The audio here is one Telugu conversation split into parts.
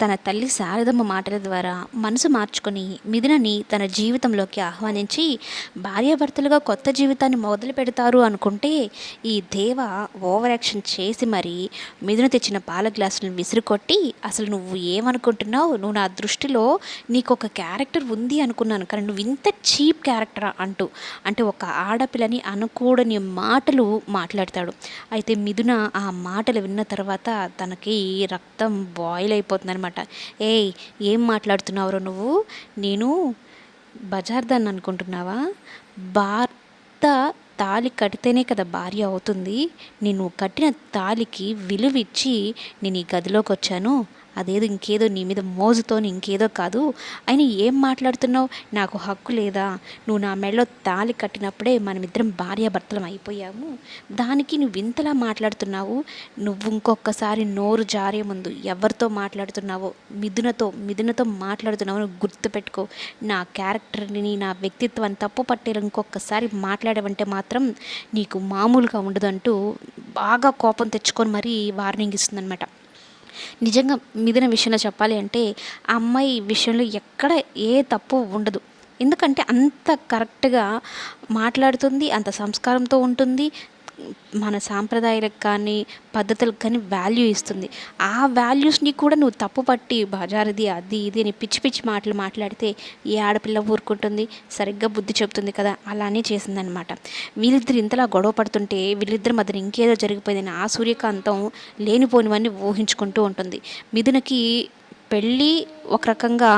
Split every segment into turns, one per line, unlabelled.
తన తల్లి శారదమ్మ మాటల ద్వారా మనసు మార్చుకొని మిథునని తన జీవితంలోకి ఆహ్వానించి భార్యాభర్తలుగా కొత్త జీవితాన్ని మొదలు పెడతారు అనుకుంటే ఈ దేవ ఓవర్ యాక్షన్ చేసి మరి మిథున తెచ్చిన పాల గ్లాసులను విసిరికొట్టి అసలు నువ్వు ఏమనుకుంటున్నావు? నువ్వు నా దృష్టిలో నీకు ఒక క్యారెక్టర్ ఉంది అనుకున్నాను. కానీ నువ్వు ఇంత చీప్ క్యారెక్టర్? అంటూ అంటే ఒక ఆడపిల్లని అనుకూడని మాటలు మాట్లాడతాడు. అయితే మిథున ఆ మాటలు విన్న తర్వాత తనకి రక్తం బాయిల్ అయిపోతుంది అనమాట. ఏయ్ ఏం మాట్లాడుతున్నావురో నువ్వు? నేను బజార్ దాన్ని అనుకుంటున్నావా? భర్త తాళి కడితేనే కదా భార్య అవుతుంది. నేను కట్టిన తాళికి విలువిచ్చి నేను ఈ గదిలోకి వచ్చాను అదేదో ఇంకేదో నీ మీద మోజుతోని ఇంకేదో కాదు. ఆయన ఏం మాట్లాడుతున్నావు? నాకు హక్కు లేదా? నువ్వు నా మెడలో తాళి కట్టినప్పుడే మనమిద్దరం భార్యాభర్తలం అయిపోయాము. దానికి నువ్వు ఇంతలా మాట్లాడుతున్నావు? నువ్వు ఇంకొకసారి నోరు జారే ముందు ఎవరితో మాట్లాడుతున్నావో మిథునతో మిథునతో మాట్లాడుతున్నావు నువ్వు గుర్తుపెట్టుకో. నా క్యారెక్టర్ని నా వ్యక్తిత్వాన్ని తప్పు పట్టేలా ఇంకొకసారి మాట్లాడవంటే మాత్రం నీకు మామూలుగా ఉండదంటూ బాగా కోపం తెచ్చుకొని మరీ వార్నింగ్ ఇస్తుందన్నమాట. నిజంగా మిథున విషయంలో చెప్పాలి అంటే ఆ అమ్మాయి విషయంలో ఎక్కడ ఏ తప్పు ఉండదు. ఎందుకంటే అంత కరెక్ట్గా మాట్లాడుతుంది అంత సంస్కారంతో ఉంటుంది మన సాంప్రదాయాలకు కానీ పద్ధతులకు కానీ వాల్యూ ఇస్తుంది. ఆ వాల్యూస్ని కూడా నువ్వు తప్పు పట్టి బజారుది అది ఇది అని పిచ్చి పిచ్చి మాటలు మాట్లాడితే ఏ ఆడపిల్ల ఊరుకుంటుంది సరిగ్గా బుద్ధి చెప్తుంది కదా అలానే చేసిందనమాట వీళ్ళిద్దరు ఇంతలా గొడవ పడుతుంటే వీళ్ళిద్దరి మధ్యన ఇంకేదో జరిగిపోయిందని ఆ సూర్యకాంతం లేనిపోనివన్నీ ఊహించుకుంటూ ఉంటుంది. మిథునకి పెళ్ళి ఒక రకంగా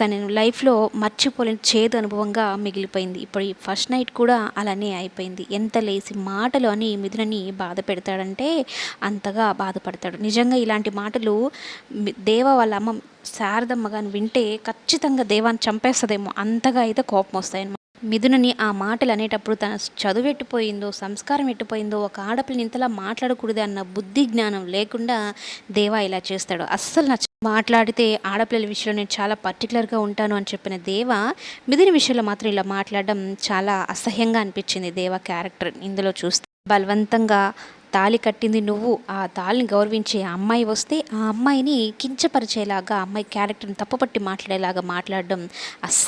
తనను లైఫ్లో మర్చిపోలేని చేదు అనుభవంగా మిగిలిపోయింది. ఇప్పుడు ఈ ఫస్ట్ నైట్ కూడా అలానే అయిపోయింది. ఎంత లేసి మాటలు అని మిథునని బాధ పెడతాడంటే అంతగా బాధపడతాడు. నిజంగా ఇలాంటి మాటలు దేవ వాళ్ళ అమ్మ శారదమ్మ కానీ వింటే ఖచ్చితంగా దేవాన్ని చంపేస్తుందేమో అంతగా అయితే కోపం వస్తాయన్నమాట. మిథునని ఆ మాటలు అనేటప్పుడు తన చదువు ఎట్టిపోయిందో సంస్కారం ఎట్టిపోయిందో ఒక ఆడపిల్లని ఇంతలా మాట్లాడకూడదు అన్న బుద్ధి జ్ఞానం లేకుండా దేవా ఇలా చేస్తాడు. అస్సలు నచ్చ మాట్లాడితే ఆడపిల్లల విషయంలో నేను చాలా పర్టికులర్గా ఉంటాను అని చెప్పిన దేవ మిథుని విషయంలో మాత్రం ఇలా మాట్లాడడం చాలా అసహ్యంగా అనిపించింది దేవ క్యారెక్టర్. ఇందులో చూస్తే బలవంతంగా తాళి కట్టింది నువ్వు. ఆ తాళిని గౌరవించే ఆ అమ్మాయి వస్తే ఆ అమ్మాయిని కించపరిచేలాగా అమ్మాయి క్యారెక్టర్ని తప్పుపట్టి మాట్లాడేలాగా మాట్లాడడం అస్సలు